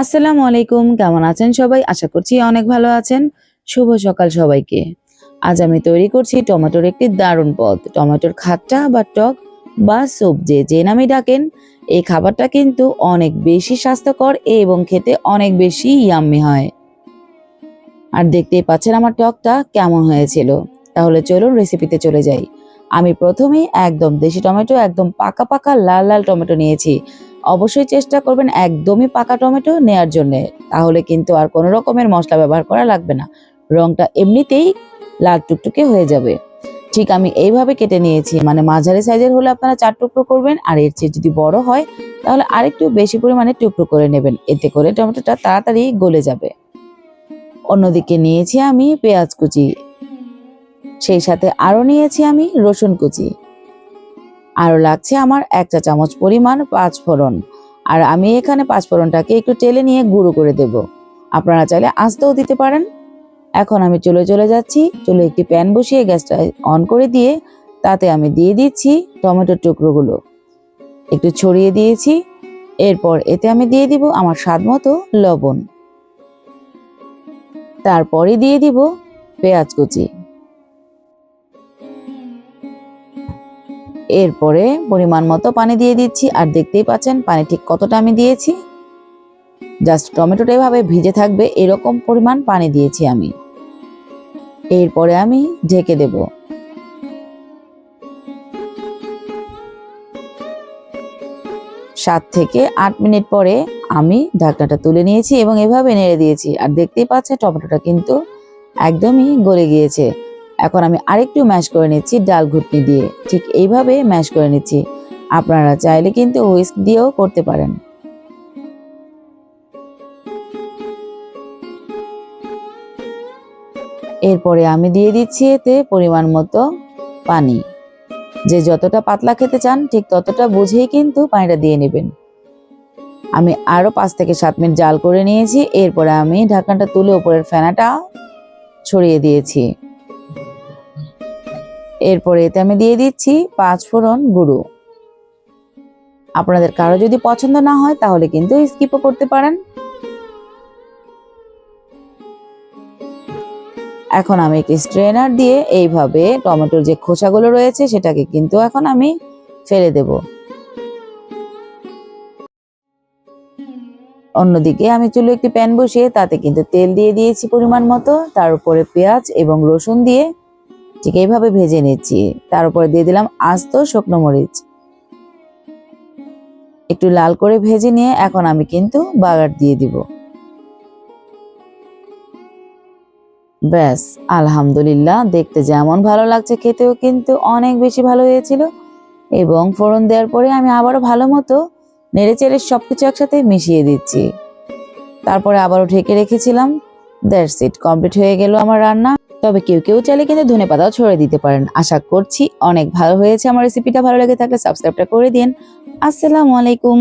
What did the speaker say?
আসসালামু আলাইকুম, কেমন আছেন সবাই? আশা করছি অনেক ভালো আছেন। শুভ সকাল সবাইকে। আজ আমি তৈরি করছি টমেটোর একটি দারুণ পদ। টমেটোর খাট্টা বা টক বা স্যুপ, যে যে নামে ডাকেন, এই খাবারটা কিন্তু অনেক বেশি স্বাস্থ্যকর এবং খেতে অনেক বেশি ইয়াম্মি হয়। আর দেখতেই পাচ্ছেন আমার টকটা কেমন হয়েছিল। তাহলে চলুন রেসিপিতে চলে যাই। আমি প্রথমেই একদম দেশি টমেটো, একদম পাকা পাকা লাল লাল টমেটো নিয়েছি। অবশ্যই চেষ্টা করবেন একদমই পাকা টমেটো নেয়ার জন্য। তাহলে কিন্তু আর কোনো রকমের মশলা ব্যবহার করা লাগবে না। রংটা এমনিতেই লাল টুকটুকে হয়ে যাবে। ঠিক আমি এইভাবে কেটে নিয়েছি। মানে মাঝারি সাইজের হলে আপনারা চার টুকরো করবেন, আর এর চেয়ে যদি বড় হয়, তাহলে আরেকটু বেশি পরিমাণে টুকরো করে নেবেন। এতে করে টমেটোটা তাড়াতাড়ি গলে যাবে। অন্যদিকে নিয়েছি আমি পেঁয়াজ কুচি। সেই সাথে আরও নিয়েছি আমি রসুন কুচি। আরও লাগছে আমার এক চা চামচ পরিমাণ পাঁচ ফোড়ন আর আমি এখানে পাঁচ ফোড়নটাকে একটু টেলে নিয়ে গুঁড়ো করে দেব। আপনারা চাইলে আস্তেও দিতে পারেন। এখন আমি চলে চলে যাচ্ছি। চলে একটি প্যান বসিয়ে গ্যাসটা অন করে দিয়ে তাতে আমি দিয়ে দিচ্ছি টমেটোর টুকরোগুলো। একটু ছড়িয়ে দিয়েছি। এরপর এতে আমি দিয়ে দিব আমার স্বাদ মতো লবণ। তারপরে দিয়ে দিব পেঁয়াজ কুচি। এরপরে পরিমাণ মতো পানি দিয়ে দিচ্ছি। আর দেখতেই পাচ্ছেন পানি ঠিক কতটা আমি দিয়েছি? জাস্ট টমেটোটা এভাবে ভিজে থাকবে, এরকম পরিমাণ পানি দিয়েছি আমি। এরপরে আমি ঢেকে দেব। সাত থেকে আট মিনিট পরে আমি ঢাকনাটা তুলে নিয়েছি এবং এভাবে নেড়ে দিয়েছি। আর দেখতেই পাচ্ছেন টমেটোটা কিন্তু একদমই গলে গিয়েছে। এখন আমি আরেকটু ম্যাশ করে নিচ্ছি ডাল ঘুটনি দিয়ে। ঠিক এইভাবে ম্যাশ করে নিচ্ছি। আপনারা চাইলে কিন্তু হুইস্ক দিয়েও করতে পারেন। এরপরে আমি দিয়ে দিচ্ছি এতে পরিমাণ মতো পানি। যে যতটা পাতলা খেতে চান, ঠিক ততটা বুঝেই কিন্তু পানিটা দিয়ে নেবেন। আমি আরও পাঁচ থেকে সাত মিনিট জাল করে নিয়েছি। এরপরে আমি ঢাকনাটা তুলে উপরের ফেনাটা ছড়িয়ে দিয়েছি। এরপরে এতে আমি দিয়ে দিচ্ছি পাঁচ ফোড়ন গুঁড়ো। আপনাদের কারও যদি পছন্দ না হয়, তাহলে কিন্তু স্কিপও করতে পারেন। এখন আমি একটি স্ট্রেনার দিয়ে এইভাবে টমেটোর যে খোসাগুলো রয়েছে, সেটাকে কিন্তু এখন আমি ফেলে দেব। অন্যদিকে আমি চুলো একটি প্যান বসিয়ে তাতে কিন্তু তেল দিয়ে দিয়েছি পরিমাণ মতো। তার উপরে পেঁয়াজ এবং রসুন দিয়ে ঠিক এইভাবে ভেজে নিচ্ছি। তার উপরে দিয়ে দিলাম আস্ত শুকনো মরিচ। একটু লাল করে ভেজে নিয়ে এখন আমি কিন্তু বাগার দিয়ে দিব। ব্যাস, আলহামদুলিল্লাহ। দেখতে যেমন ভালো লাগছে, খেতেও কিন্তু অনেক বেশি ভালো হয়েছিল। এবং ফোড়ন দেওয়ার পরে আমি আবারও ভালো মতো নেড়ে চেড়ে সবকিছু একসাথে মিশিয়ে দিচ্ছি। তারপরে আবারও ঢেকে রেখেছিলাম। দ্যাটস ইট, কমপ্লিট হয়ে গেল আমার রান্না। তবে কেউ কেউ চাইলে কিন্তু ধনে পাতাও ছড়িয়ে দিতে পারেন। আশা করছি অনেক ভালো হয়েছে। আমার রেসিপিটা ভালো লেগে থাকলে সাবস্ক্রাইবটা করে দিন। আসসালামু আলাইকুম।